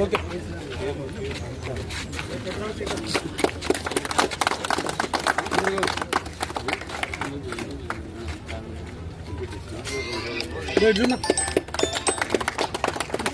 Okay Good enough.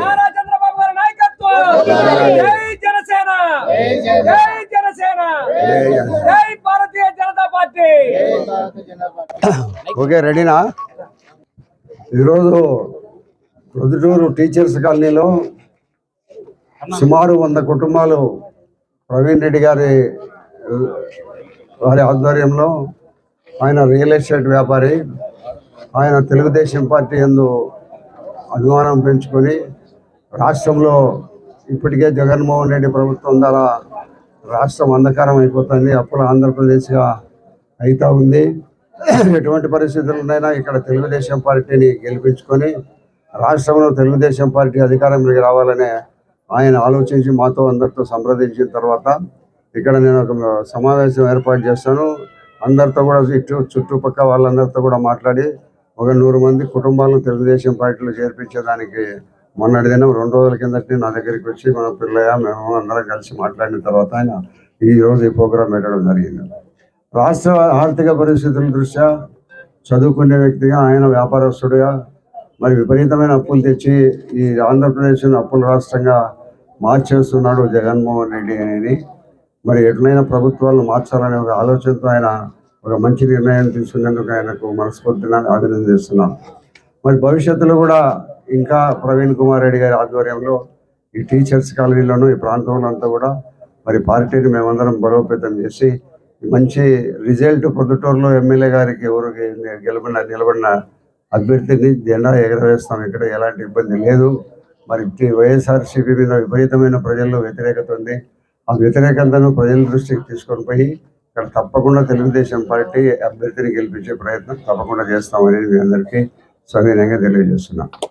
Nara Chandrababu గారి నాయకత్వం జై జనసేన జై జనసేన జై భారతీయ జనతా పార్టీ ఓకే రెడీనా? ఈరోజు ప్రొద్దుటూరు టీచర్స్ కాలనీలో సుమారు వంద కుటుంబాలు ప్రవీణ్ రెడ్డి గారి వారి ఆధ్వర్యంలో ఆయన రియల్ ఎస్టేట్ వ్యాపారి ఆయన తెలుగుదేశం పార్టీ ఎందు అభిమానం పెంచుకొని రాష్ట్రంలో ఇప్పటికే జగన్మోహన్ రెడ్డి ప్రభుత్వం ద్వారా రాష్ట్రం అంధకారం అయిపోతుంది అప్పుడు ఆంధ్రప్రదేశ్గా అవుతూ ఉంది. ఎటువంటి పరిస్థితుల్లోనైనా ఇక్కడ తెలుగుదేశం పార్టీని గెలిపించుకొని రాష్ట్రంలో తెలుగుదేశం పార్టీ అధికారంలోకి రావాలనే ఆయన ఆలోచించి మాతో అందరితో సంప్రదించిన తర్వాత ఇక్కడ నేను ఒక సమావేశం ఏర్పాటు చేస్తాను. అందరితో కూడా ఇటు చుట్టుపక్క వాళ్ళందరితో కూడా మాట్లాడి ఒక నూరు మంది కుటుంబాలను తెలుగుదేశం పార్టీలో చేర్పించేదానికి మొన్నటి దినం రెండు రోజుల కిందటి నా దగ్గరికి వచ్చి మన పిల్లయ్య మేము అందరం కలిసి మాట్లాడిన తర్వాత ఆయన ఈ రోజు ఈ ప్రోగ్రాం పెట్టడం జరిగింది. రాష్ట్ర ఆర్థిక పరిస్థితుల దృష్ట్యా చదువుకునే వ్యక్తిగా ఆయన వ్యాపారస్తుడిగా మరి విపరీతమైన అప్పులు తెచ్చి ఈ ఆంధ్రప్రదేశ్ను అప్పుల రాష్ట్రంగా మార్చేస్తున్నాడు జగన్మోహన్ రెడ్డి అనేది. మరి ఎట్లయినా ప్రభుత్వాలను మార్చాలనే ఒక ఆలోచనతో ఆయన ఒక మంచి నిర్ణయం తీసుకున్నందుకు ఆయనకు మనస్ఫూర్తిగా అభినందిస్తున్నాను మరి భవిష్యత్తులో కూడా ఇంకా ప్రవీణ్ కుమార్ రెడ్డి గారి ఆధ్వర్యంలో ఈ టీచర్స్ కాలనీలోను ఈ ప్రాంతంలో అంతా కూడా మరి పార్టీని మేమందరం బలోపేతం చేసి మంచి రిజల్ట్ పొద్దుటూరులో ఎమ్మెల్యే గారికి ఎవరు గెలబడిన నిలబడిన అభ్యర్థిని జెండా ఎగరవేస్తాం. ఇక్కడ ఎలాంటి ఇబ్బంది లేదు. మరి వైఎస్ఆర్సీపీ మీద విపరీతమైన ప్రజల్లో వ్యతిరేకత ఉంది. ఆ వ్యతిరేకతను ప్రజల దృష్టికి తీసుకొని పోయి ఇక్కడ తప్పకుండా తెలుగుదేశం పార్టీ అభ్యర్థిని గెలిపించే ప్రయత్నం తప్పకుండా చేస్తామని మీ అందరికీ సవినయంగా తెలియజేస్తున్నాం.